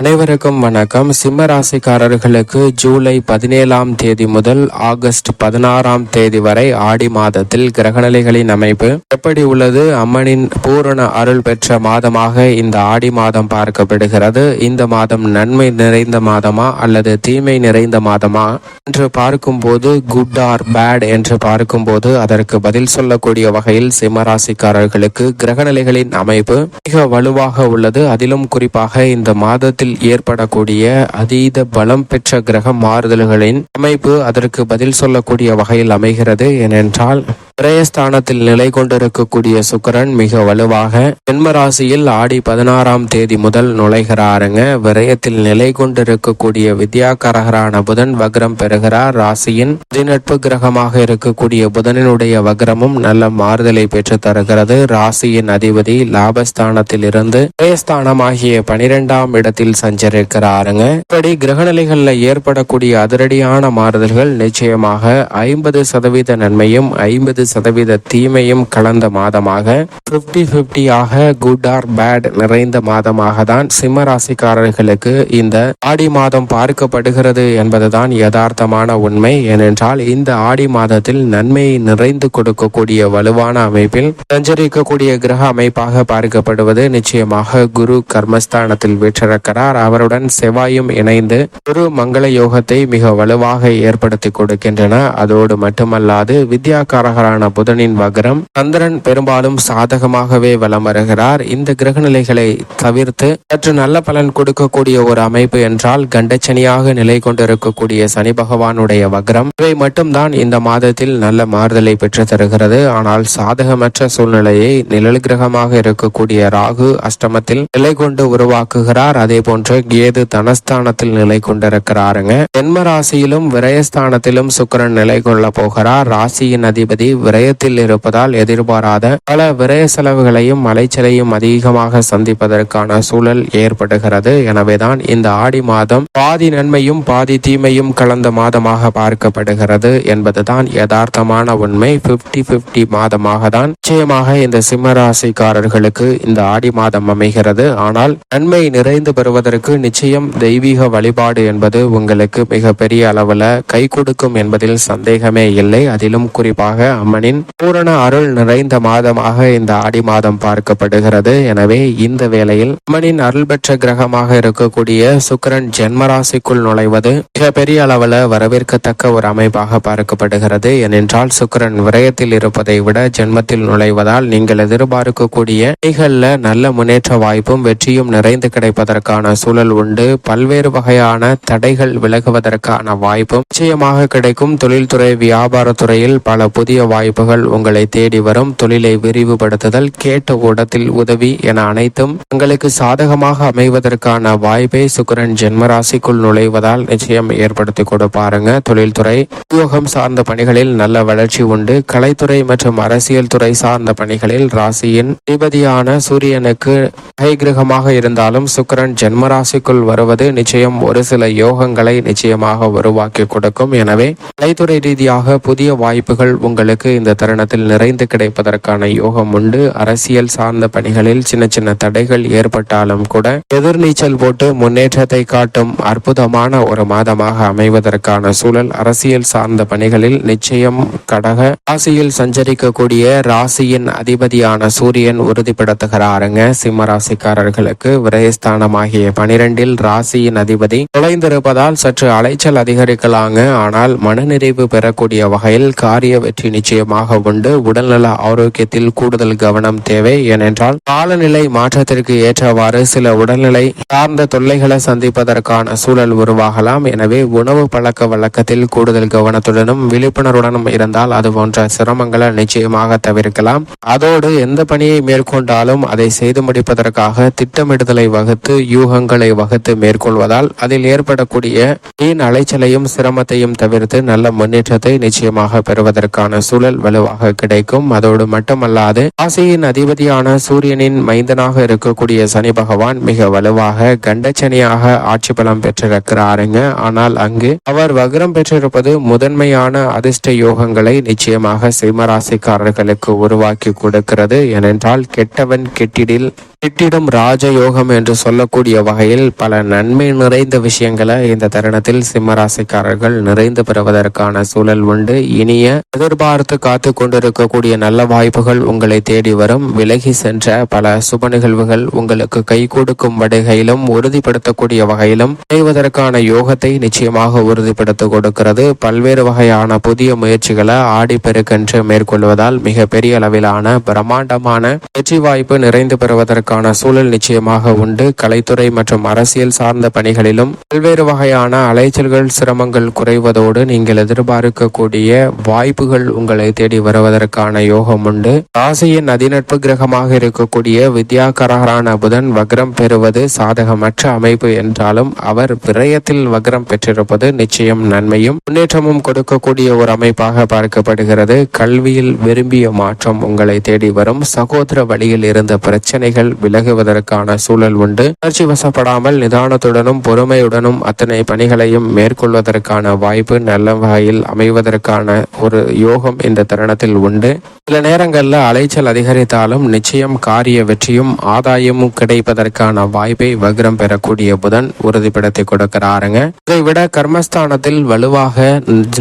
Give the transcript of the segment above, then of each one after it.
அனைவருக்கும் வணக்கம். சிம்ம ராசிக்காரர்களுக்கு ஜூலை பதினேழாம் தேதி முதல் ஆகஸ்ட் பதினாறாம் தேதி வரை ஆடி மாதத்தில் கிரகநிலைகளின் அமைப்பு. எப்படி உள்ளது? அம்மனின் பூரண அருள் பெற்ற மாதமாக இந்த ஆடி மாதம் பார்க்கப்படுகிறது. இந்த மாதம் நன்மை நிறைந்த மாதமா அல்லது தீமை நிறைந்த மாதமா என்று பார்க்கும்போது குட் ஆர் பேட் என்று பார்க்கும்போது அதற்கு பதில் சொல்லக்கூடிய வகையில் சிம்ம ராசிக்காரர்களுக்கு கிரகநிலைகளின் அமைப்பு மிக வலுவாக உள்ளது. அதிலும் குறிப்பாக இந்த மாதத்தில் ஏற்படக்கூடிய அதீத பலம் பெற்ற கிரக மாறுதல்களின் அமைப்பு அதற்கு பதில் சொல்லக்கூடிய வகையில் அமைகிறது. ஏனென்றால் விரயஸ்தானத்தில் நிலை கொண்டிருக்கக்கூடிய சுக்கரன் மிக வலுவாக ஜென்மராசியில் ஆடி பதினாறாம் தேதி முதல் நுழைகிறாருங்க. விரயத்தில் நிலை கொண்டிருக்கக்கூடிய வித்யாகரகரான புதன் வக்ரம் பெறுகிறார். ராசியின் பதினெட்டு கிரகமாக இருக்கக்கூடிய புதனினுடைய வக்ரமும் நல்ல மாறுதலை பெற்று தருகிறது. ராசியின் அதிபதி லாபஸ்தானத்தில் இருந்து விரயஸ்தானமாகிய பனிரெண்டாம் இடத்தில் சஞ்சரிக்கிறாருங்க. இப்படி கிரகநிலைகள்ல ஏற்படக்கூடிய அதிரடியான மாறுதல்கள் நிச்சயமாக ஐம்பது சதவீத நன்மையும் ஐம்பது சதவீத தீமையும் கலந்த மாதமாக பிப்டி பிப்டியாக குட் ஆர் பேட் நிறைந்த மாதமாக தான் சிம்ம ராசிக்காரர்களுக்கு இந்த ஆடி மாதம் பார்க்கப்படுகிறது என்பதுதான் யதார்த்தமான உண்மை. ஏனென்றால் இந்த ஆடி மாதத்தில் நன்மையை நிறைந்து கொடுக்கக்கூடிய வலுவான அமைப்பில் சஞ்சரிக்கக்கூடிய கிரக அமைப்பாக பார்க்கப்படுவது நிச்சயமாக குரு கர்மஸ்தானத்தில் வீற்றிருக்கிறார். அவருடன் செவ்வாயும் இணைந்து குரு மங்கள யோகத்தை மிக வலுவாக ஏற்படுத்தி கொடுக்கின்றன. அதோடு மட்டுமல்லாது வித்யாகாரகரான புதனின் வக்ரம். சந்திரன் பெரும்பாலும் சாதகமாகவே வலம் வருகிறார் இந்த கிரக நிலைகளை தவிர்த்து சற்று நல்ல பலன் கொடுக்கக்கூடிய ஒரு அமைப்பு என்றால் கண்டச்சனியாக நிலை கொண்டிருக்கக்கூடிய சனி பகவானுடைய வக்ரம். இவை மட்டும்தான் இந்த மாதத்தில் நல்ல மாறுதலை பெற்று தருகிறது ஆனால் சாதகமற்ற சூழ்நிலையை நிழல் கிரகமாக இருக்கக்கூடிய ராகு அஷ்டமத்தில் நிலை கொண்டு உருவாக்குகிறார். அதே போன்று கேது தனஸ்தானத்தில் நிலை கொண்டிருக்கிறாருங்க. ஜென்ம ராசியிலும் விரயஸ்தானத்திலும் சுக்கிரன் நிலை கொள்ள போகிறார். ராசியின் அதிபதி விரயத்தில் இருப்பதால் எதிர்பாராத பல விரய செலவுகளையும் அலைச்சலையும் அதிகமாக சந்திப்பதற்கான சூழல் ஏற்படுகிறது. எனவேதான் இந்த ஆடி மாதம் பாதி நன்மையும் பாதி தீமையும் கலந்த மாதமாக பார்க்கப்படுகிறது என்பதுதான் யதார்த்தமான உண்மை. 50 50 மாதமாக தான் நிச்சயமாக இந்த சிம்மராசிக்காரர்களுக்கு இந்த ஆடி மாதம் அமைகிறது. ஆனால் நன்மை நிறைந்து பெறுவதற்கு நிச்சயம் தெய்வீக வழிபாடு என்பது உங்களுக்கு மிகப்பெரிய அளவில் கை கொடுக்கும் என்பதில் சந்தேகமே இல்லை. அதிலும் குறிப்பாக அம்மனின் பூரண அருள் நிறைந்த மாதமாக இந்த ஆடி மாதம் பார்க்கப்படுகிறது. எனவே இந்த வேளையில் அம்மனின் அருள் பெற்ற கிரகமாக இருக்கக்கூடிய சுக்கிரன் ஜென்மராசிக்குள் நுழைவது மிக பெரிய அளவுல வரவேற்கத்தக்க ஒரு அமைப்பாக பார்க்கப்படுகிறது. ஏனென்றால் சுக்கிரன் விரயத்தில் இருப்பதை விட ஜென்மத்தில் நுழைவதால் நீங்கள் எதிர்பார்க்கக்கூடிய பணிகள்ல நல்ல முன்னேற்ற வாய்ப்பும் வெற்றியும் நிறைந்து கிடைப்பதற்கான சூழல் உண்டு. பல்வேறு வகையான தடைகள் விலகுவதற்கான வாய்ப்பும் நிச்சயமாக கிடைக்கும். தொழில்துறை வியாபாரத்துறையில் பல புதிய வாய்ப்பு வாய்ப்புகள் உங்களை தேடி வரும். தொழிலை விரிவுபடுத்துதல் கேட்ட ஓடத்தில் உதவி என அனைத்தும் உங்களுக்கு சாதகமாக அமைவதற்கான வாய்ப்பை சுக்கரன் ஜென்மராசிக்குள் நுழைவதால் நிச்சயம் ஏற்படுத்தி கொடுப்பாருங்க தொழில்துறை உத்தியோகம் சார்ந்த பணிகளில் நல்ல வளர்ச்சி உண்டு. கலைத்துறை மற்றும் அரசியல் துறை சார்ந்த பணிகளில் ராசியின் அதிபதியான சூரியனுக்கு கை கிரகமாக இருந்தாலும் சுக்கரன் ஜென்மராசிக்குள் வருவது நிச்சயம் ஒரு சில யோகங்களை நிச்சயமாக உருவாக்கி கொடுக்கும். எனவே கலைத்துறை ரீதியாக புதிய வாய்ப்புகள் உங்களுக்கு இந்த தருணத்தில் நிறைந்து கிடைப்பதற்கான யோகம் உண்டு. அரசியல் சார்ந்த பணிகளில் சின்ன சின்ன தடைகள் ஏற்பட்டாலும் கூட எதிர்நீச்சல் போட்டு முன்னேற்றத்தை காட்டும் அற்புதமான ஒரு மாதமாக அமைவதற்கான சூழல் அரசியல் சார்ந்த பணிகளில் நிச்சயம் கடக. ராசியில் சஞ்சரிக்கக்கூடிய ராசியின் அதிபதியான சூரியன் உறுதிப்படுத்துகிறாருங்க. சிம்ம ராசிக்காரர்களுக்கு விரயஸ்தானமாகிய பனிரெண்டில் ராசியின் அதிபதி நுழைந்திருப்பதால் சற்று அலைச்சல் அதிகரிக்கலாங்க. ஆனால் மனநிறைவு பெறக்கூடிய வகையில் காரிய வெற்றி நிச்சயம் நிச்சயமாக உண்டு உடல்நல ஆரோக்கியத்தில் கூடுதல் கவனம் தேவை. ஏனென்றால் காலநிலை மாற்றத்திற்கு ஏற்றவாறு சில உடல்நிலை சார்ந்த தொல்லைகளை சந்திப்பதற்கான சூழல் உருவாகலாம். எனவே உணவு பழக்க வழக்கத்தில் கூடுதல் கவனத்துடனும் விழிப்புணர்வுடனும் இருந்தால் அது போன்ற சிரமங்களை நிச்சயமாக தவிர்க்கலாம். அதோடு எந்த பணியை மேற்கொண்டாலும் அதை செய்து முடிப்பதற்காக திட்டமிடுதலை வகுத்து யூகங்களை வகுத்து மேற்கொள்வதால் அதில் ஏற்படக்கூடிய வீண் அலைச்சலையும் சிரமத்தையும் தவிர்த்து நல்ல முன்னேற்றத்தை நிச்சயமாக பெறுவதற்கான சூழல் சூழல் வலுவாக கிடைக்கும். அதோடு மட்டுமல்லாது ராசியின் அதிபதியான சூரியனின் மைந்தனாக இருக்கக்கூடிய சனி பகவான் மிக வலுவாக கண்டச்சனியாக ஆட்சி பலம் பெற்றிருக்கிறாருங்க. ஆனால் அங்கு அவர் வக்ரம் பெற்றிருப்பது முதன்மையான அதிர்ஷ்ட யோகங்களை நிச்சயமாக சிம்மராசிக்காரர்களுக்கு உருவாக்கி கொடுக்கிறது. ஏனென்றால் கெட்டவன் கெட்டிடில் கெட்டிடும் ராஜயோகம் என்று சொல்லக்கூடிய வகையில் பல நன்மை நிறைந்த விஷயங்களை இந்த தருணத்தில் சிம்மராசிக்காரர்கள் நிறைந்து பெறுவதற்கான சூழல் உண்டு. இனிய எதிர்பார்த்து காத்து கொண்டிருக்கக்கூடிய நல்ல வாய்ப்புகள் உங்களை தேடி வரும். விலகி சென்ற பல சுப நிகழ்வுகள் உங்களுக்கு கை கொடுக்கும் வகையிலும் உறுதிப்படுத்தக்கூடிய வகையிலும் செய்வதற்கான யோகத்தை நிச்சயமாக உறுதிப்படுத்த கொடுக்கிறது. பல்வேறு வகையான புதிய முயற்சிகளை ஆடிப்பெருக்கென்று மேற்கொள்வதால் மிக பெரிய அளவிலான பிரம்மாண்டமான வெற்றி வாய்ப்பு நிறைந்து பெறுவதற்கான சூழல் நிச்சயமாக உண்டு. கலைத்துறை மற்றும் அரசியல் சார்ந்த பணிகளிலும் பல்வேறு வகையான அலைச்சல்கள் சிரமங்கள் குறைவதோடு நீங்கள் எதிர்பார்க்கக்கூடிய வாய்ப்புகள் உங்களை தேடி வருவதற்கான யோகம் உண்டு. ராசியின் அதிநட்பு கிரகமாக இருக்கக்கூடிய வித்யாகரகரான புதன் வக்ரம் பெறுவது சாதகமற்ற அமைப்பு என்றாலும் அவர் விரயத்தில் வக்ரம் பெற்றிருப்பது நிச்சயம் நன்மையும். முன்னேற்றமும் கொடுக்கக்கூடிய ஒரு அமைப்பாக பார்க்கப்படுகிறது. கல்வியில் விரும்பிய மாற்றம் உங்களை தேடி வரும். சகோதர வழியில் இருந்த பிரச்சனைகள் விலகுவதற்கான சூழல் உண்டு. உணர்ச்சி வசப்படாமல் நிதானத்துடனும் பொறுமையுடனும் அத்தனை பணிகளையும் மேற்கொள்வதற்கான வாய்ப்பு நல்ல வகையில் அமைவதற்கான ஒரு யோகம் இந்த தருணத்தில் உண்டு. சில நேரங்களில் அலைச்சல் அதிகரித்தாலும் நிச்சயம் காரிய வெற்றியும் ஆதாயமும் கிடைப்பதற்கான வாய்ப்பை வக்ரம் பெறக்கூடிய புதன் உறுதிப்படுத்தி கொடுக்கிறாருங்க. இதை விட கர்மஸ்தானத்தில் வலுவாக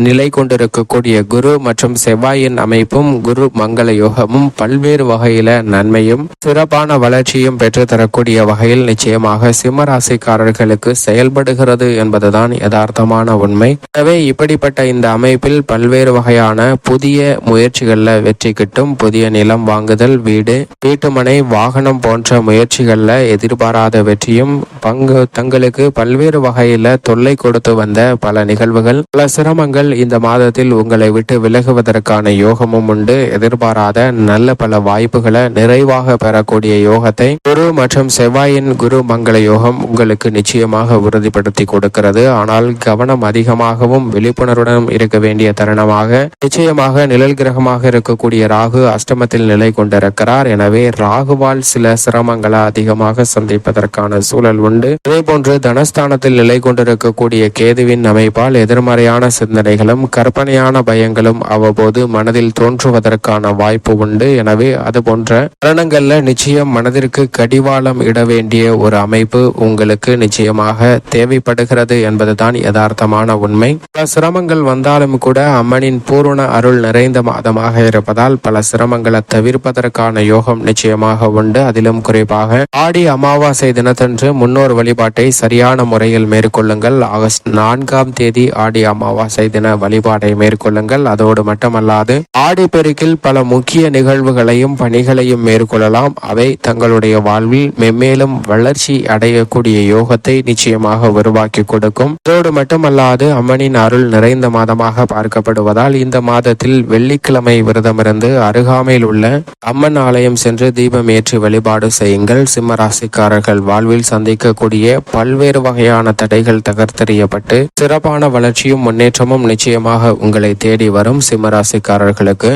நிலை கொண்டிருக்கக்கூடிய குரு மற்றும் செவ்வாயின் அமைப்பும் குரு மங்கள யோகமும் பல்வேறு வகையில நன்மையும் சிறப்பான வளர்ச்சியும் பெற்று தரக்கூடிய வகையில் நிச்சயமாக சிம்மராசிக்காரர்களுக்கு செயல்படுகிறது என்பதுதான் யதார்த்தமான உண்மை. எனவே இப்படிப்பட்ட இந்த அமைப்பில் பல்வேறு வகையான புதிய முயற்சிகளில் வெற்றி கிட்டும். புதிய நிலம் வாங்குதல் வீடு வீட்டுமனை வாகனம் போன்ற முயற்சிகளில் எதிர்பாராத வெற்றியும் பங்கு தங்களுக்கு பல்வேறு வகையில் தொல்லை கொடுத்து வந்த பல நிகழ்வுகள். பல சிரமங்கள் இந்த மாதத்தில் உங்களை விட்டு விலகுவதற்கான யோகமும் உண்டு. எதிர்பாராத நல்ல பல வாய்ப்புகளை நிறைவாக பெறக்கூடிய யோகத்தை குரு மற்றும் செவ்வாயின் குரு மங்கள யோகம் உங்களுக்கு நிச்சயமாக உறுதிப்படுத்தி கொடுக்கிறது. ஆனால் கவனம் அதிகமாகவும் விழிப்புணர்வுடன் இருக்க வேண்டிய தருணமாக நிச்சயமாக நிழல் கிரகமாக இருக்கக்கூடிய ராகு அஷ்டமத்தில் நிலை கொண்டிருக்கிறார். எனவே ராகுவால் சில சிரமங்களை அதிகமாக சந்திப்பதற்கான சூழல் உண்டு. இதே போன்று தனஸ்தானத்தில் நிலை கொண்டிருக்கக்கூடிய கேதுவின் அமைப்பால் எதிர்மறையான சிந்தனைகளும் கற்பனையான பயங்களும் அவ்வப்போது மனதில் தோன்றுவதற்கான வாய்ப்பு உண்டு. எனவே அது போன்ற தருணங்கள்ல நிச்சயம் மனதிற்கு கடிவாளம் இட வேண்டிய ஒரு அமைப்பு உங்களுக்கு நிச்சயமாக தேவைப்படுகிறது என்பதுதான் யதார்த்தமான உண்மை. பல சிரமங்கள் வந்தாலும் கூட அம்மனின் பூரண அருள் நிறைந்த மாதமாக இருப்பதால் பல சிரமங்களை தவிர்ப்பதற்கான யோகம் நிச்சயமாக உண்டு. அதிலும் குறிப்பாக ஆடி அமாவாசை தினத்தன்று முன்னோர் வழிபாட்டை சரியான முறையில் மேற்கொள்ளுங்கள். ஆகஸ்ட் நான்காம் தேதி ஆடி அமாவாசை தின வழிபாட்டை மேற்கொள்ளுங்கள். அதோடு மட்டுமல்லாது ஆடி பெருக்கில் பல முக்கிய நிகழ்வுகளையும் பணிகளையும் மேற்கொள்ளலாம். அவை தங்களுடைய வாழ்வில் மென்மேலும் வளர்ச்சி அடையக்கூடிய யோகத்தை நிச்சயமாக உருவாக்கி கொடுக்கும். அதோடு மட்டுமல்லாது அம்மனின் அருள் நிறைந்த மாதமாக பார்க்கப்படுவதால் இந்த மாதத்தில் வெள்ளிக்கிழமை விரதமிருந்து அருகாமையில் உள்ள அம்மன் ஆலயம் சென்று தீபம் ஏற்றி வழிபாடு செய்யுங்கள். சிம்ம ராசிக்காரர்கள் வாழ்வில் சந்திக்கக்கூடிய பல்வேறு வகையான தடைகள் தகர்த்தெறியப்பட்டு சிறப்பான வளர்ச்சியும் முன்னேற்றமும் நிச்சயமாக உங்களை தேடி வரும். சிம்ம ராசிக்காரர்களுக்கு